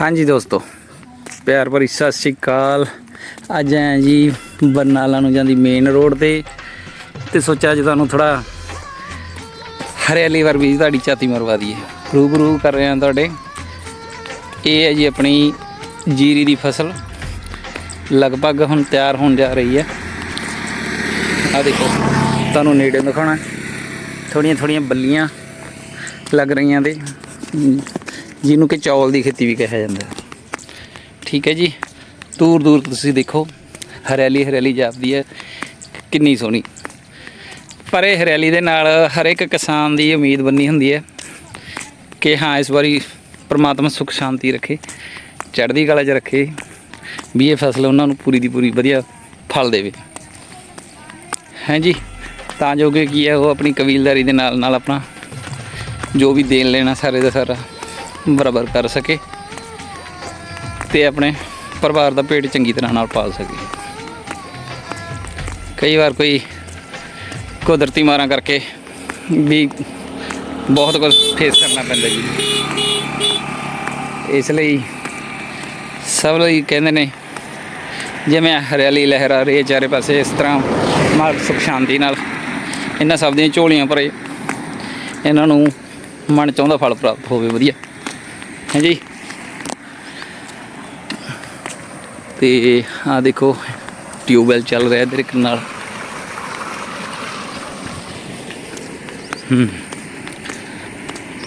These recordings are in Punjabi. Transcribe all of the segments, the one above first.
ਹਾਂਜੀ ਦੋਸਤੋ, ਪਿਆਰ ਭਰੀ ਸਤਿ ਸ਼੍ਰੀ ਅਕਾਲ। ਅੱਜ ਆਏ ਜੀ ਬਰਨਾਲਾ ਨੂੰ ਜਾਂਦੀ ਮੇਨ ਰੋਡ ਤੇ ਤੇ ਸੋਚਿਆ ਅੱਜ ਤੁਹਾਨੂੰ ਥੋੜਾ ਹਰਿਆਲੀ ਵਰ ਵੀ ਤੁਹਾਡੀ ਛਾਤੀ ਮਰਵਾ ਦਈਏ। ਰੂਬਰੂ ਕਰ ਰਹੇ ਹਾਂ ਤੁਹਾਡੇ। ਇਹ ਹੈ ਜੀ ਆਪਣੀ ਜੀਰੀ ਦੀ ਫਸਲ। ਲਗਭਗ ਹੁਣ ਤਿਆਰ ਹੋਣ ਜਾ ਰਹੀ ਹੈ। ਆ ਦੇਖੋ, ਤੁਹਾਨੂੰ ਨੇੜੇ ਦਿਖਾਉਣਾ। ਥੋੜੀਆਂ ਥੋੜੀਆਂ ਬੱਲੀਆਂ ਲੱਗ ਰਹੀਆਂ ਦੇ। ਜਿਹਨੂੰ ਕਿ ਚੌਲ ਦੀ ਖੇਤੀ ਵੀ ਕਿਹਾ ਜਾਂਦਾ ਠੀਕ ਹੈ ਜੀ। ਦੂਰ ਦੂਰ ਤੁਸੀਂ ਦੇਖੋ, ਹਰਿਆਲੀ ਹਰਿਆਲੀ ਜਾਪਦੀ ਹੈ। ਕਿੰਨੀ ਸੋਹਣੀ। ਪਰ ਇਹ ਹਰਿਆਲੀ ਦੇ ਨਾਲ ਹਰ ਇੱਕ ਕਿਸਾਨ ਦੀ ਉਮੀਦ ਬੰਨੀ ਹੁੰਦੀ ਹੈ ਕਿ ਹਾਂ, ਇਸ ਵਾਰੀ ਪ੍ਰਮਾਤਮਾ ਸੁਖ ਸ਼ਾਂਤੀ ਰੱਖੇ, ਚੜ੍ਹਦੀ ਕਲਾ 'ਚ ਰੱਖੇ, ਵੀ ਇਹ ਫਸਲ ਉਹਨਾਂ ਨੂੰ ਪੂਰੀ ਦੀ ਪੂਰੀ ਵਧੀਆ ਫਲ ਦੇਵੇ। ਹੈ ਜੀ। ਤਾਂ ਜੋ ਕਿ ਕੀ ਹੈ, ਉਹ ਆਪਣੀ ਕਬੀਲਦਾਰੀ ਦੇ ਨਾਲ ਨਾਲ ਆਪਣਾ ਜੋ ਵੀ ਦੇਣ ਲੈਣਾ, ਸਾਰੇ ਦਾ ਸਾਰਾ ਬਰਾਬਰ ਕਰ ਸਕੇ ਤੇ ਆਪਣੇ ਪਰਿਵਾਰ ਦਾ ਪੇਟ ਚੰਗੀ ਤਰ੍ਹਾਂ ਨਾਲ ਪਾਲ ਸਕੇ। ਕਈ ਵਾਰ ਕੋਈ ਕੁਦਰਤੀ ਮਾਰਾਂ ਕਰਕੇ ਵੀ ਬਹੁਤ ਕੁਝ ਫੇਸ ਕਰਨਾ ਪੈਂਦਾ ਜੀ। ਇਸ ਲਈ ਸਭ ਲਈ ਕਹਿੰਦੇ ਨੇ, ਜਿਵੇਂ ਹਰਿਆਲੀ ਲਹਿਰਾ ਰਹੀ ਹੈ ਚਾਰੇ ਪਾਸੇ, ਇਸ ਤਰ੍ਹਾਂ ਮਾਲਕ ਸੁਖ ਸ਼ਾਂਤੀ ਨਾਲ ਇਹਨਾਂ ਸਭ ਦੀਆਂ ਝੋਲੀਆਂ ਭਰੇ। ਇਹਨਾਂ ਨੂੰ ਮਨ ਚਾਹੁੰਦਾ ਫਲ ਪ੍ਰਾਪਤ ਹੋਵੇ, ਵਧੀਆ। ਹੈ ਜੀ ਤੇ ਆ ਦੇਖੋ, ਟਿਊਬਵੈਲ ਚੱਲ ਰਿਹਾ ਇਧਰ ਇੱਕ ਨਾਲ। ਹੂੰ।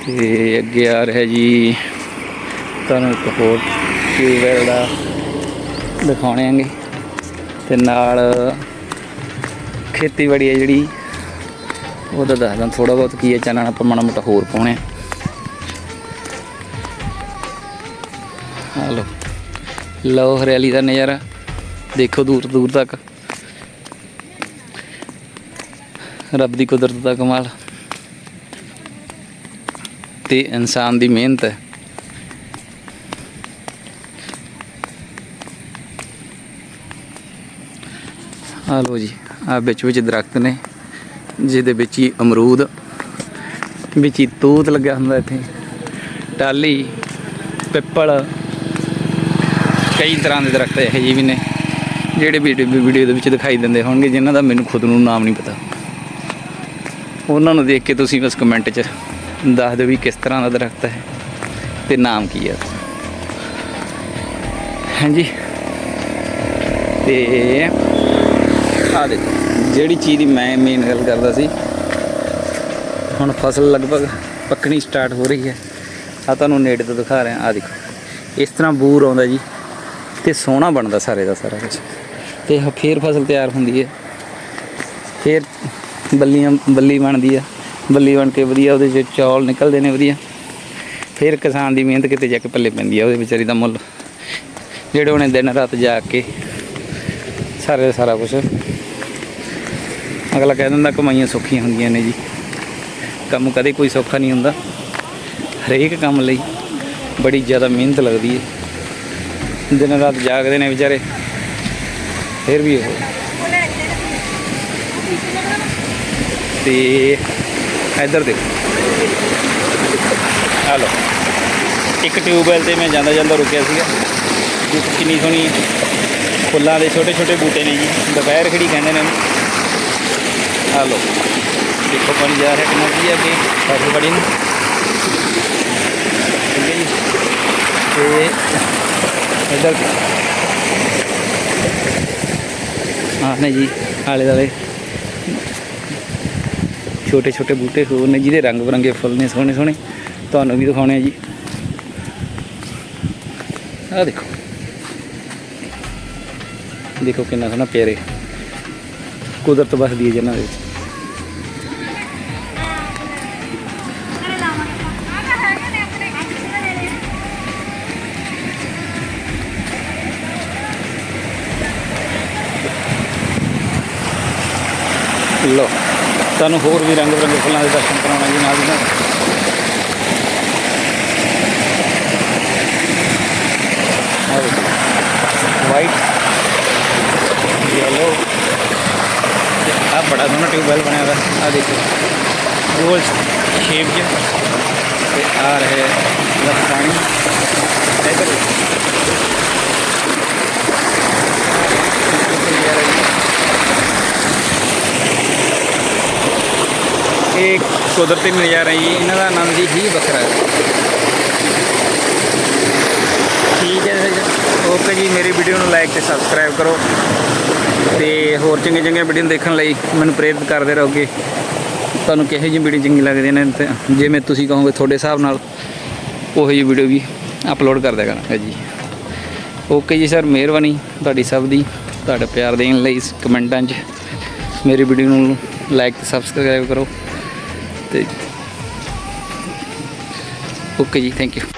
ਤੇ ਅੱਗੇ ਆ ਰਿਹਾ ਜੀ, ਤੁਹਾਨੂੰ ਇੱਕ ਹੋਰ ਟਿਊਬਵੈਲ ਦਾ ਦਿਖਾਉਣੇ ਆਂਗੇ। ਤੇ ਨਾਲ ਖੇਤੀਬਾੜੀ ਹੈ ਜਿਹੜੀ ਉਹਦਾ ਦੱਸਦਾ ਥੋੜਾ ਬਹੁਤ ਕੀ ਹੈ ਚਾਨਣ ਆਪਾਂ ਮਾੜਾ ਮੋਟਾ ਹੋਰ ਪਾਉਣੇ ਆ ਲਓ ਲਓ ਹਰਿਆਲੀ ਦਾ ਨਜ਼ਾਰਾ। ਦੇਖੋ ਦੂਰ ਦੂਰ ਤੱਕ। ਰੱਬ ਦੀ ਕੁਦਰਤ ਦਾ ਕਮਾਲ। ਤੇ ਇਨਸਾਨ ਦੀ ਮਿਹਨਤ ਹੈ। ਆ ਲਓ ਜੀ ਆ ਵਿੱਚ ਵਿੱਚ ਦਰਖਤ ਨੇ, ਜਿਹਦੇ ਵਿੱਚ ਹੀ ਅਮਰੂਦ, ਵਿੱਚ ਹੀ ਤੂਤ ਲੱਗਿਆ ਹੁੰਦਾ ਇੱਥੇ। ਟਾਲੀ ਪਿੱਪਲ ਕਈ ਤਰ੍ਹਾਂ ਦੇ ਦਰਖਤ ਇਹੋ ਜਿਹੇ ਵੀ ਨੇ, ਜਿਹੜੇ ਵੀਡੀਓ ਵੀਡੀਓ ਦੇ ਵਿੱਚ ਦਿਖਾਈ ਦਿੰਦੇ ਹੋਣਗੇ, ਜਿਨ੍ਹਾਂ ਦਾ ਮੈਨੂੰ ਖੁਦ ਨੂੰ ਨਾਮ ਨਹੀਂ ਪਤਾ। ਉਹਨਾਂ ਨੂੰ ਦੇਖ ਕੇ ਤੁਸੀਂ ਬਸ ਕਮੈਂਟ 'ਚ ਦੱਸ ਦਿਓ ਵੀ ਕਿਸ ਤਰ੍ਹਾਂ ਦਾ ਦਰਖਤ ਹੈ ਤੇ ਨਾਮ ਕੀ ਹੈ। ਹਾਂਜੀ। ਤੇ ਆ ਦੇਖੋ, ਜਿਹੜੀ ਚੀਜ਼ ਦੀ ਮੈਂ ਮੇਨ ਗੱਲ ਕਰਦਾ ਸੀ, ਹੁਣ ਫਸਲ ਲਗਭਗ ਪੱਕਣੀ ਸਟਾਰਟ ਹੋ ਰਹੀ ਹੈ। ਆ ਤੁਹਾਨੂੰ ਨੇੜੇ ਤੋਂ ਦਿਖਾ ਰਿਹਾ ਆ ਦੇਖੋ। ਇਸ ਤਰ੍ਹਾਂ ਬੂਰ ਆਉਂਦਾ ਜੀ। ਤੇ ਸੋਹਣਾ ਬਣਦਾ ਸਾਰੇ ਦਾ ਸਾਰਾ ਕੁਝ ਤੇ ਹ- ਫੇਰ ਫਸਲ ਤਿਆਰ ਹੁੰਦੀ ਹੈ ਫੇਰ ਬੱਲੀਆਂ, ਬੱਲੀ ਬਣਦੀ ਆ। ਬੱਲੀ ਬਣ ਕੇ ਵਧੀਆ ਉਹਦੇ ਚ ਚੌਲ ਨਿਕਲਦੇ ਨੇ ਵਧੀਆ। ਫਿਰ ਕਿਸਾਨ ਦੀ ਮਿਹਨਤ ਕਿਤੇ ਜਾ ਕੇ ਪੱਲੇ ਪੈਂਦੀ ਆ, ਉਹਦੇ ਵਿਚਾਰੀ ਦਾ ਮੁੱਲ। ਜਿਹੜੇ ਉਹਨੇ ਦਿਨ ਰਾਤ ਜਾ ਕੇ ਸਾਰੇ ਦਾ ਸਾਰਾ ਕੁਝ ਅਗਲਾ ਕਹਿ ਦਿੰਦਾ, ਕਮਾਈਆਂ ਸੌਖੀਆਂ ਹੁੰਦੀਆਂ ਨੇ ਜੀ। ਕੰਮ ਕਦੇ ਕੋਈ ਸੌਖਾ ਨਹੀਂ ਹੁੰਦਾ। ਹਰੇਕ ਕੰਮ ਲਈ ਬੜੀ ਜ਼ਿਆਦਾ ਮਿਹਨਤ ਲੱਗਦੀ ਹੈ ਦਿਨ ਰਾਤ ਜਾਗਦੇ ਨੇ ਵਿਚਾਰੇ। ਫਿਰ ਵੀ ਉਹ। ਤੇ ਇੱਧਰ ਦੇਖੋ। ਆ ਲਓ। ਇੱਕ ਟਿਊਬਵੈਲ ਤੇ ਮੈਂ ਜਾਂਦਾ ਜਾਂਦਾ ਰੁਕਿਆ ਸੀਗਾ। ਦੇਖੋ ਕਿੰਨੀ ਸੋਹਣੀ ਫੁੱਲਾਂ ਦੇ ਛੋਟੇ ਛੋਟੇ ਬੂਟੇ ਨੇ ਜੀ। ਦੁਪਹਿਰ ਖੜੀ ਕਹਿੰਦੇ ਨੇ। ਇਹਨੂੰ। ਆ ਲਓ। ਦੇਖੋ ਪਾਣੀ ਜਾ ਰਿਹਾ ਕਿੰਨਾ ਵਧੀਆ ਅੱਗੇ। ਫਸਲ ਬੜੀ ਨੂੰ। ਠੀਕ ਹੈ ਜੀ। ਤੇ ਇੱਧਰ ਆ ਨੇ ਜੀ, ਆਲੇ ਦਾਲੇ ਛੋਟੇ ਛੋਟੇ ਬੂਟੇ ਹੋਰ ਨੇ ਜਿਹਦੇ ਰੰਗ ਬਰੰਗੇ ਫੁੱਲ ਨੇ, ਸੋਹਣੇ ਸੋਹਣੇ। ਤੁਹਾਨੂੰ ਵੀ ਦਿਖਾਉਣੇ ਆ ਜੀ। ਆਹ ਦੇਖੋ। ਦੇਖੋ ਕਿੰਨਾ ਸੋਹਣਾ ਪਿਆਰੇ ਕੁਦਰਤ ਵਸਦੀ ਹੈ ਜਿਹਨਾਂ ਦੇ ਵਿੱਚ। ਲੋ ਤੁਹਾਨੂੰ ਹੋਰ ਵੀ ਰੰਗ ਬਿਰੰਗੇ ਫੁੱਲਾਂ ਦੇ ਦਰਸ਼ਨ ਕਰਾਉਣਾ ਜੀ ਨਾਲ ਦੀ ਨਾਲ। ਵਾਈਟ ਯੈਲੋ ਆ ਬੜਾ ਸੋਹਣਾ ਟਿਊਬਵੈਲ ਬਣਿਆ ਹੋਇਆ। ਆ ਦੇਖੋ। ਗੋਲ ਸ਼ੇਪ ਜਿਹਾ ਤੇ ਆ ਰਹੇ ਪਾਣੀ ਇੱਧਰ ਦੇਖੋ। ਕੁਦਰਤੀ ਨਜ਼ਾਰਾ ਜੀ, ਇਹਨਾਂ ਦਾ ਆਨੰਦ ਹੀ ਹੀ ਵੱਖਰਾ ਹੈ। ਠੀਕ ਹੈ ਓਕੇ ਜੀ, ਮੇਰੀ ਵੀਡੀਓ ਨੂੰ ਲਾਈਕ ਤੇ ਸਬਸਕ੍ਰਾਈਬ ਕਰੋ ਤੇ ਹੋਰ ਚੰਗੇ ਚੰਗੇ ਵੀਡੀਓ ਦੇਖਣ ਲਈ ਮੈਨੂੰ ਪ੍ਰੇਰਿਤ ਕਰਦੇ ਰਹੋਗੇ। ਤੁਹਾਨੂੰ ਕਿਹੋ ਜਿਹੀ ਵੀਡੀਓ ਚੰਗੀ ਲੱਗਦੀਆਂ ਨੇ ਤੇ ਜਿਵੇਂ ਤੁਸੀਂ ਕਹੋਗੇ ਤੁਹਾਡੇ ਹਿਸਾਬ ਨਾਲ, ਉਹੋ ਜਿਹੀ ਵੀਡੀਓ ਵੀ ਅਪਲੋਡ ਕਰ ਦਿਆ ਕਰਾਂਗਾ ਜੀ। ਓਕੇ ਜੀ ਸਰ, ਮਿਹਰਬਾਨੀ ਤੁਹਾਡੀ ਸਭ ਦੀ, ਤੁਹਾਡਾ ਪਿਆਰ ਦੇਣ ਲਈ ਕਮੈਂਟਾਂ 'ਚ। ਮੇਰੀ ਵੀਡੀਓ ਨੂੰ ਲਾਈਕ ਤੇ ਸਬਸਕ੍ਰਾਈਬ ਕਰੋ। ਤੇ ਓਕੇ ਜੀ ਥੈਂਕ ਯੂ